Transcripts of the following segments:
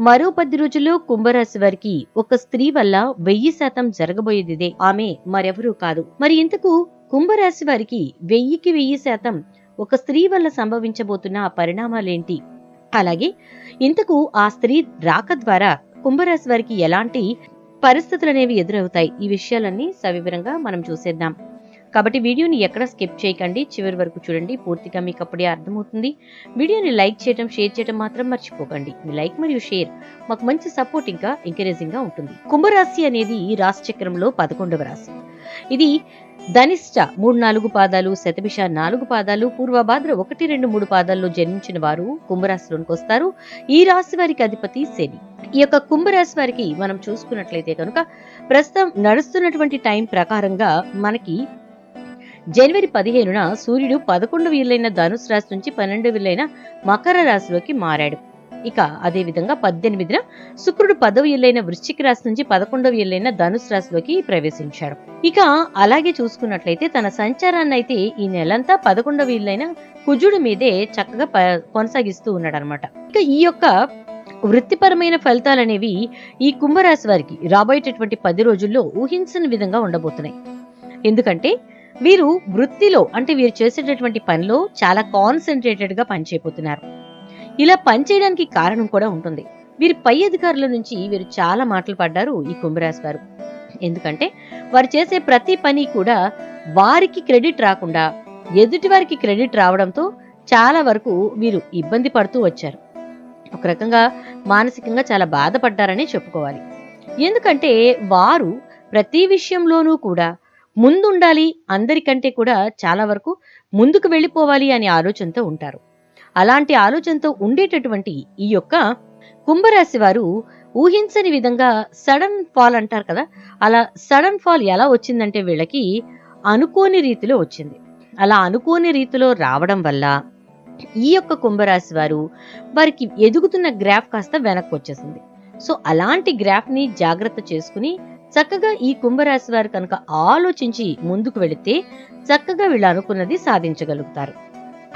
మరో పది రోజుల్లో కుంభరాశి వారికి ఒక స్త్రీ వల్ల వెయ్యి శాతం జరగబోయేదిదే. ఆమె మరెవరూ కాదు. మరి ఇంతకు కుంభరాశి వారికి వెయ్యికి వెయ్యి శాతం ఒక స్త్రీ వల్ల సంభవించబోతున్న ఆ పరిణామాలేంటి? అలాగే ఇంతకు ఆ స్త్రీ రాక ద్వారా కుంభరాశి వారికి ఎలాంటి పరిస్థితులు అనేవి ఎదురవుతాయి? ఈ విషయాలన్నీ సవివరంగా మనం చూసేద్దాం. కాబట్టి వీడియోని ఎక్కడ స్కిప్ చేయకండి చివరి వరకు చూడండి పూర్తిగా మీకు అప్పుడే అర్థమవుతుంది. వీడియోని లైక్ చేయడం షేర్ చేయడం మాత్రం మర్చిపోకండి. మీ లైక్ మరియు షేర్ మాకు మంచి సపోర్ట్ ఇంకా ఎంకరేజింగ్గా ఉంటుంది. కుంభరాశి అనేది రాశి చక్రంలో పదకొండవ రాశి. ఇది ధనిష్ట మూడు నాలుగు పాదాలు శతభిష నాలుగు పాదాలు పూర్వభాద్ర ఒకటి రెండు మూడు పాదాల్లో జన్మించిన వారు కుంభరాశిలోనికి వస్తారు. ఈ రాశి వారికి అధిపతి శని. ఈ యొక్క కుంభరాశి వారికి మనం చూసుకున్నట్లయితే కనుక ప్రస్తుతం నడుస్తున్నటువంటి టైం ప్రకారంగా మనకి జనవరి పదిహేనున సూర్యుడు పదకొండు వీళ్ళైన ధనుసు రాశి నుంచి పన్నెండు వీళ్ళైన మకర రాశిలోకి మారాడు. ఇక అదే విధంగా పద్దెనిమిదిన శుక్రుడు పదవ ఇల్లైన వృశ్చిక రాశి నుంచి పదకొండవ ఇల్లైన ధనుసు రాశిలోకి ప్రవేశించాడు. ఇక అలాగే చూసుకున్నట్లయితే తన సంచారాన్ని అయితే ఈ నెలంతా పదకొండవ ఇల్లైన కుజుడు మీదే చక్కగా ప- కొనసాగిస్తూ ఉన్నాడు అనమాట ఇక ఈ యొక్క వృత్తిపరమైన ఫలితాలనేవి ఈ కుంభరాశి వారికి రాబోయేటటువంటి పది రోజుల్లో ఊహించని విధంగా ఉండబోతున్నాయి. ఎందుకంటే వీరు వృత్తిలో అంటే వీరు చేసేటటువంటి పనిలో చాలా కాన్సన్ట్రేటెడ్గా పనిచేయబోతున్నారు. ఇలా పనిచేయడానికి కారణం కూడా ఉంటుంది. వీరి పై అధికారుల నుంచి వీరు చాలా మాటలు పడ్డారు ఈ కుంభరాశి వారు. ఎందుకంటే వారు చేసే ప్రతి పని కూడా వారికి క్రెడిట్ రాకుండా ఎదుటి వారికి క్రెడిట్ రావడంతో చాలా వరకు వీరు ఇబ్బంది పడుతూ వచ్చారు. ఒక రకంగా మానసికంగా చాలా బాధపడ్డారని చెప్పుకోవాలి. ఎందుకంటే వారు ప్రతి విషయంలోనూ కూడా ముందుండాలి అందరికంటే కూడా చాలా వరకు ముందుకు వెళ్ళిపోవాలి అనే ఆలోచనతో ఉంటారు. అలాంటి ఆలోచనతో ఉండేటటువంటి ఈ యొక్క కుంభరాశి వారు ఊహించని విధంగా సడన్ ఫాల్ అంటారు కదా అలా సడన్ ఫాల్ ఎలా వచ్చిందంటే వీళ్ళకి అనుకోని రీతిలో వచ్చింది. అలా అనుకోని రీతిలో రావడం వల్ల ఈ యొక్క కుంభరాశి వారు వారికి ఎదుగుతున్న గ్రాఫ్ కాస్త వెనక్కి వచ్చేసింది. సో అలాంటి గ్రాఫ్ని జాగ్రత్త చేసుకుని చక్కగా ఈ కుంభరాశి వారు కనుక ఆలోచించి ముందుకు వెళితే చక్కగా వీళ్ళు అనుకున్నది సాధించగలుగుతారు.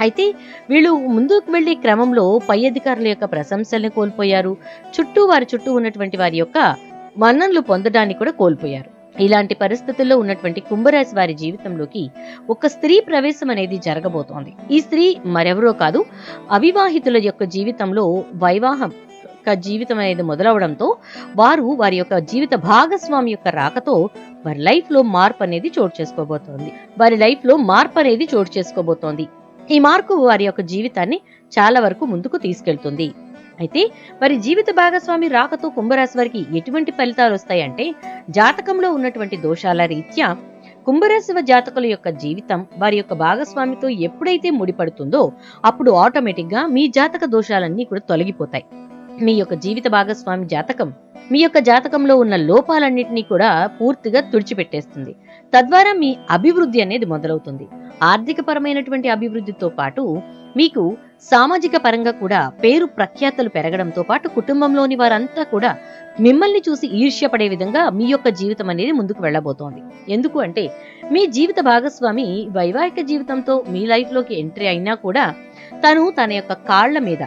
అయితే వీళ్ళు ముందుకు వెళ్ళే క్రమంలో పై అధికారుల యొక్క ప్రశంసల్ని కోల్పోయారు. చుట్టూ వారి చుట్టూ ఉన్నటువంటి వారి యొక్క మన్ననలు పొందడానికి కూడా కోల్పోయారు. ఇలాంటి పరిస్థితుల్లో ఉన్నటువంటి కుంభరాశి వారి జీవితంలోకి ఒక స్త్రీ ప్రవేశం అనేది జరగబోతోంది. ఈ స్త్రీ మరెవరో కాదు అవివాహితుల యొక్క జీవితంలో వైవాహం యొక్క జీవితం అనేది మొదలవడంతో వారు వారి యొక్క జీవిత భాగస్వామి యొక్క రాకతో వారి లైఫ్లో మార్పు అనేది చోటు చేసుకోబోతోంది. వారి లైఫ్లో మార్పు అనేది చోటు చేసుకోబోతోంది. ఈ మార్పు వారి యొక్క జీవితాన్ని చాలా వరకు ముందుకు తీసుకెళ్తుంది. అయితే వారి జీవిత భాగస్వామి రాకతో కుంభరాశి వారికి ఎటువంటి ఫలితాలు వస్తాయంటే జాతకంలో ఉన్నటువంటి దోషాల రీత్యా కుంభరాశి జాతకుల యొక్క జీవితం వారి యొక్క భాగస్వామితో ఎప్పుడైతే ముడిపడుతుందో అప్పుడు ఆటోమేటిక్గా మీ జాతక దోషాలన్నీ కూడా తొలగిపోతాయి. మీ యొక్క జీవిత భాగస్వామి జాతకం మీ యొక్క జాతకంలో ఉన్న లోపాలన్నింటినీ కూడా పూర్తిగా తుడిచిపెట్టేస్తుంది. తద్వారా మీ అభివృద్ధి అనేది మొదలవుతుంది. ఆర్థిక పరమైనటువంటి అభివృద్ధితో పాటు మీకు సామాజిక పరంగా కూడా పేరు ప్రఖ్యాతలు పెరగడంతో పాటు కుటుంబంలోని వారంతా కూడా మిమ్మల్ని చూసి ఈర్ష్యపడే విధంగా మీ యొక్క జీవితం అనేది ముందుకు వెళ్ళబోతోంది. ఎందుకు అంటే మీ జీవిత భాగస్వామి వైవాహిక జీవితంతో మీ లైఫ్లోకి ఎంట్రీ అయినా కూడా తను తన యొక్క కాళ్ళ మీద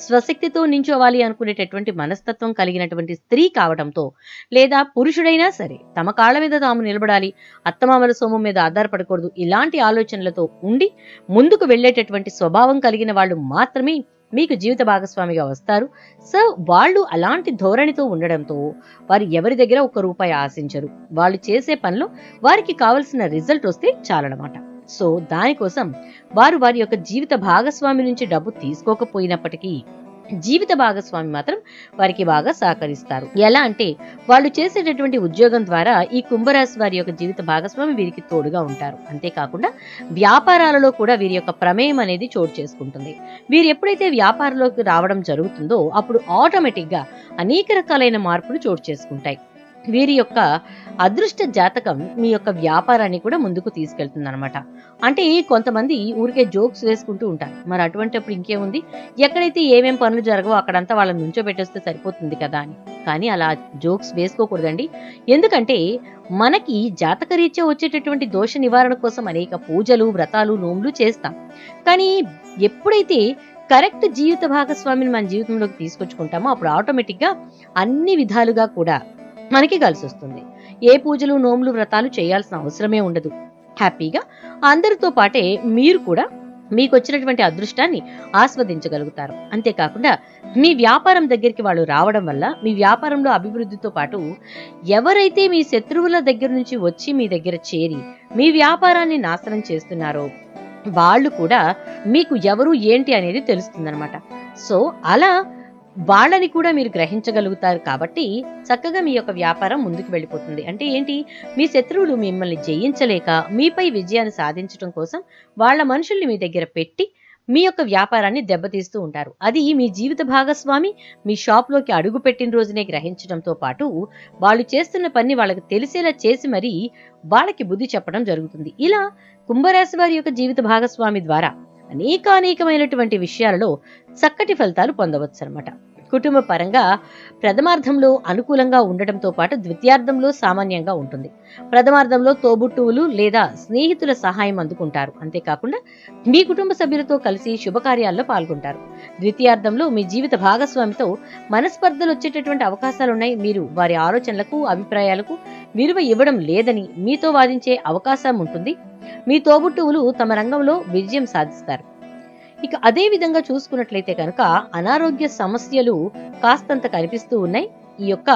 స్వశక్తితో నించోవాలి అనుకునేటటువంటి మనస్తత్వం కలిగినటువంటి స్త్రీ కావడంతో లేదా పురుషుడైనా సరే తమ కాళ్ళ మీద తాము నిలబడాలి అత్తమామల సోమం మీద ఆధారపడకూడదు ఇలాంటి ఆలోచనలతో ఉండి ముందుకు వెళ్ళేటటువంటి స్వభావం కలిగిన వాళ్ళు మాత్రమే మీకు జీవిత భాగస్వామిగా వస్తారు. సో వాళ్ళు అలాంటి ధోరణితో ఉండడంతో వారు ఎవరి దగ్గర ఒక్క రూపాయి ఆశించరు. వాళ్ళు చేసే పనిలో వారికి కావలసిన రిజల్ట్ వస్తే చాలన్నమాట. సో దానికోసం వారు వారి యొక్క జీవిత భాగస్వామి నుంచి డబ్బు తీసుకోకపోయినప్పటికీ జీవిత భాగస్వామి మాత్రం వారికి బాగా సహకరిస్తారు. ఎలా అంటే వాళ్ళు చేసేటటువంటి ఉద్యోగం ద్వారా ఈ కుంభరాశి వారి యొక్క జీవిత భాగస్వామి వీరికి తోడుగా ఉంటారు. అంతేకాకుండా వ్యాపారాలలో కూడా వీరి యొక్క ప్రమేయం అనేది చోటు చేసుకుంటుంది. వీరు ఎప్పుడైతే వ్యాపారంలోకి రావడం జరుగుతుందో అప్పుడు ఆటోమేటిక్గా అనేక రకాలైన మార్పులు చోటు చేసుకుంటాయి. వీరి యొక్క అదృష్ట జాతకం మీ యొక్క వ్యాపారాన్ని కూడా ముందుకు తీసుకెళ్తుంది అనమాట అంటే కొంతమంది ఊరికే జోక్స్ వేసుకుంటూ ఉంటారు. మరి అటువంటిప్పుడు ఇంకేముంది? ఎక్కడైతే ఏమేం పనులు జరగవో అక్కడంతా వాళ్ళని నుంచో పెట్టేస్తే సరిపోతుంది కదా అని. కానీ అలా జోక్స్ వేసుకోకూడదండి. ఎందుకంటే మనకి జాతకరీత్యా వచ్చేటటువంటి దోష నివారణ కోసం అనేక పూజలు వ్రతాలు నోములు చేస్తాం. కానీ ఎప్పుడైతే కరెక్ట్ జీవిత భాగస్వామిని మన జీవితంలోకి తీసుకొచ్చుకుంటామో అప్పుడు ఆటోమేటిక్గా అన్ని విధాలుగా కూడా మనకి కలిసి వస్తుంది ఏ పూజలు నోములు వ్రతాలు చేయాల్సిన అవసరమే ఉండదు. హ్యాపీగా అందరితో పాటే మీరు కూడా మీకు వచ్చినటువంటి అదృష్టాన్ని ఆస్వాదించగలుగుతారు. అంతేకాకుండా మీ వ్యాపారం దగ్గరికి వాళ్ళు రావడం వల్ల మీ వ్యాపారంలో అభివృద్ధితో పాటు ఎవరైతే మీ శత్రువుల దగ్గర నుంచి వచ్చి మీ దగ్గర చేరి మీ వ్యాపారాన్ని నాశనం చేస్తున్నారో వాళ్ళు కూడా మీకు ఎవరు ఏంటి అనేది తెలుస్తుందన్నమాట. సో అలా వాళ్ళని కూడా మీరు గ్రహించగలుగుతారు కాబట్టి చక్కగా మీ యొక్క వ్యాపారం ముందుకు వెళ్ళిపోతుంది. అంటే ఏంటి? మీ శత్రువులు మిమ్మల్ని జయించలేక మీపై విజయాన్ని సాధించడం కోసం వాళ్ళ మనుషుల్ని మీ దగ్గర పెట్టి మీ యొక్క వ్యాపారాన్ని దెబ్బతీస్తూ ఉంటారు. అది మీ జీవిత భాగస్వామి మీ షాప్లోకి అడుగు పెట్టిన రోజునే గ్రహించడంతో పాటు వాళ్ళు చేస్తున్న పని వాళ్ళకి తెలిసేలా చేసి మరీ వాళ్ళకి బుద్ధి చెప్పడం జరుగుతుంది. ఇలా కుంభరాశి వారి యొక్క జీవిత భాగస్వామి ద్వారా అనేకానేకమైనటువంటి విషయాలలో చక్కటి ఫలితాలు పొందవచ్చు అనమాట కుటుంబ పరంగా ప్రథమార్థంలో అనుకూలంగా ఉండటంతో పాటు ద్వితీయార్థంలో సామాన్యంగా ఉంటుంది. ప్రథమార్థంలో తోబుట్టువులు లేదా స్నేహితుల సహాయం అందుకుంటారు. అంతేకాకుండా మీ కుటుంబ సభ్యులతో కలిసి శుభకార్యాల్లో పాల్గొంటారు. ద్వితీయార్థంలో మీ జీవిత భాగస్వామితో మనస్పర్ధలు వచ్చేటటువంటి అవకాశాలు ఉన్నాయి మీరు వారి ఆలోచనలకు అభిప్రాయాలకు విలువ ఇవ్వడం లేదని మీతో వాదించే అవకాశం ఉంటుంది. మీ తోబుట్టువులు తమ రంగంలో విజయం సాధిస్తారు. ఇక అదే విధంగా చూసుకున్నట్లయితే కనుక అనారోగ్య సమస్యలు కాస్తంత కనిపిస్తూ ఉన్నాయి. ఈ యొక్క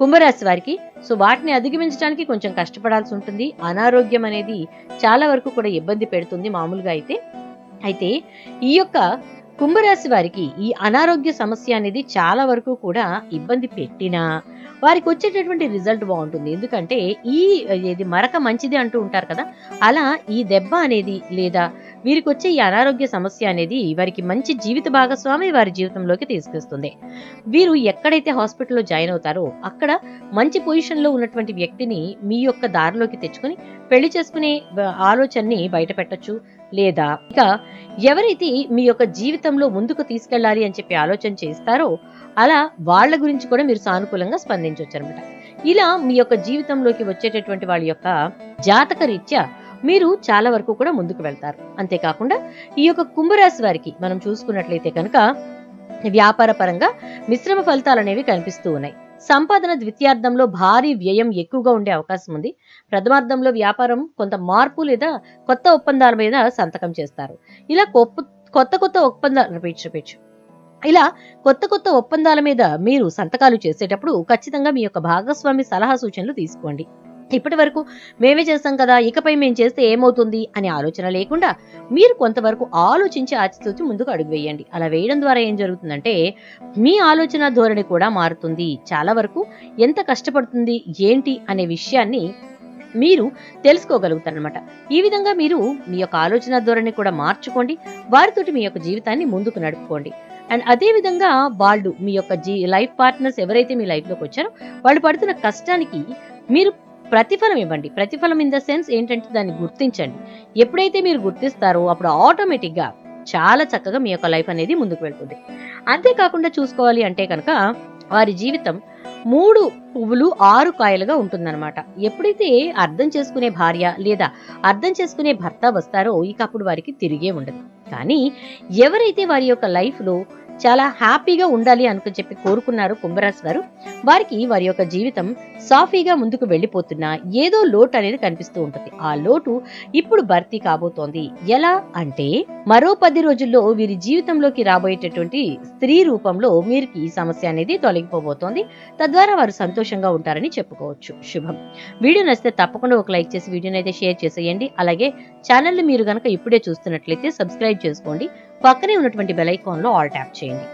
కుంభరాశి వారికి సో వాటిని అధిగమించడానికి కొంచెం కష్టపడాల్సి ఉంటుంది. అనారోగ్యం అనేది చాలా వరకు కూడా ఇబ్బంది పెడుతుంది మామూలుగా అయితే. అయితే ఈ యొక్క కుంభరాశి వారికి ఈ అనారోగ్య సమస్య అనేది చాలా వరకు కూడా ఇబ్బంది పెట్టినా వారికి వచ్చేటటువంటి రిజల్ట్ బాగుంటుంది. ఎందుకంటే ఈ ఇది మరక మంచిది అంటూ ఉంటారు కదా అలా ఈ దెబ్బ అనేది లేదా వీరికి వచ్చే ఈ అనారోగ్య సమస్య అనేది వారికి మంచి జీవిత భాగస్వామి వారి జీవితంలోకి తీసుకొస్తుంది. వీరు ఎక్కడైతే హాస్పిటల్లో జాయిన్ అవుతారో అక్కడ మంచి పొజిషన్లో ఉన్నటువంటి వ్యక్తిని మీ యొక్క దారిలోకి తెచ్చుకుని పెళ్ళి చేసుకునే ఆలోచనని బయట పెట్టొచ్చు లేదా ఇక ఎవరైతే మీ యొక్క జీవితంలో ముందుకు తీసుకెళ్ళాలి అని చెప్పి ఆలోచన చేస్తారో అలా వాళ్ళ గురించి కూడా మీరు సానుకూలంగా స్పందించవచ్చు అనమాట ఇలా మీ యొక్క జీవితంలోకి వచ్చేటటువంటి వాళ్ళ యొక్క జాతక రీత్యా మీరు చాలా వరకు కూడా ముందుకు వెళ్తారు. అంతేకాకుండా ఈ యొక్క కుంభరాశి వారికి మనం చూసుకున్నట్లయితే కనుక వ్యాపార పరంగా మిశ్రమ ఫలితాలు అనేవి కనిపిస్తూ ఉన్నాయి. సంపాదన ద్వితీయార్థంలో భారీ వ్యయం ఎక్కువగా ఉండే అవకాశం ఉంది. ప్రథమార్థంలో వ్యాపారం కొంత మార్పు లేదా కొత్త ఒప్పందాల మీద సంతకం చేస్తారు. ఇలా కొప్ప- కొత్త కొత్త ఒప్పందాలు రిపీట్ రిపీట్ ఇలా కొత్త కొత్త ఒప్పందాల మీద మీరు సంతకాలు చేసేటప్పుడు ఖచ్చితంగా మీ యొక్క భాగస్వామి సలహా సూచనలు తీసుకోండి. ఇప్పటి వరకు మేమే చేస్తాం కదా ఇకపై మేము చేస్తే ఏమవుతుంది అనే ఆలోచన లేకుండా మీరు కొంతవరకు ఆలోచించి ఆచితూచి ముందుకు అడుగు వేయండి. అలా వేయడం ద్వారా ఏం జరుగుతుందంటే మీ ఆలోచన ధోరణి కూడా మారుతుంది. చాలా వరకు ఎంత కష్టపడుతుంది ఏంటి అనే విషయాన్ని మీరు తెలుసుకోగలుగుతారనమాట ఈ విధంగా మీరు మీ యొక్క ఆలోచన ధోరణి కూడా మార్చుకోండి. వారితోటి మీ యొక్క జీవితాన్ని ముందుకు నడుపుకోండి. అండ్ అదే విధంగా వాళ్ళు మీ యొక్క జీ లైఫ్ పార్ట్నర్స్ ఎవరైతే మీ లైఫ్లోకి వచ్చారో వాళ్ళు పడుతున్న కష్టానికి మీరు ప్రతిఫలం ఇవ్వండి. ప్రతిఫలం ఇన్ ద సెన్స్ ఏంటంటే దాన్ని గుర్తించండి. ఎప్పుడైతే మీరు గుర్తిస్తారో అప్పుడు ఆటోమేటిక్గా చాలా చక్కగా మీ యొక్క లైఫ్ అనేది ముందుకు వెళ్తుంది. అంతేకాకుండా చూసుకోవాలి అంటే కనుక వారి జీవితం మూడు పువ్వులు ఆరు కాయలుగా ఉంటుందన్నమాట. ఎప్పుడైతే అర్థం చేసుకునే భార్య లేదా అర్థం చేసుకునే భర్త వస్తారో ఇక అప్పుడు వారికి తిరిగే ఉండదు. కానీ ఎవరైతే వారి యొక్క లైఫ్లో చాలా హ్యాపీగా ఉండాలి అనుకుని చెప్పి కోరుకున్నారు కుంభరాశి వారు. వారికి వారి యొక్క జీవితం సాఫీగా ముందుకు వెళ్ళిపోతున్నా ఏదో లోటు అనేది కనిపిస్తూ ఉంటుంది. ఆ లోటు ఇప్పుడు భర్తీ కాబోతోంది. ఎలా అంటే మరో పది రోజుల్లో వీరి జీవితంలోకి రాబోయేటటువంటి స్త్రీ రూపంలో వీరికి ఈ సమస్య అనేది తొలగిపోబోతోంది. తద్వారా వారు సంతోషంగా ఉంటారని చెప్పుకోవచ్చు. శుభం. వీడియో నచ్చితే తప్పకుండా ఒక లైక్ చేసి వీడియోని అయితే షేర్ చేసేయండి. అలాగే ఛానల్ని మీరు గనక ఇప్పుడే చూస్తున్నట్లయితే సబ్స్క్రైబ్ చేసుకోండి. పక్కనే ఉన్నటువంటి బెల్ ఐకాన్లో ఆల్ ట్యాప్ చేయండి.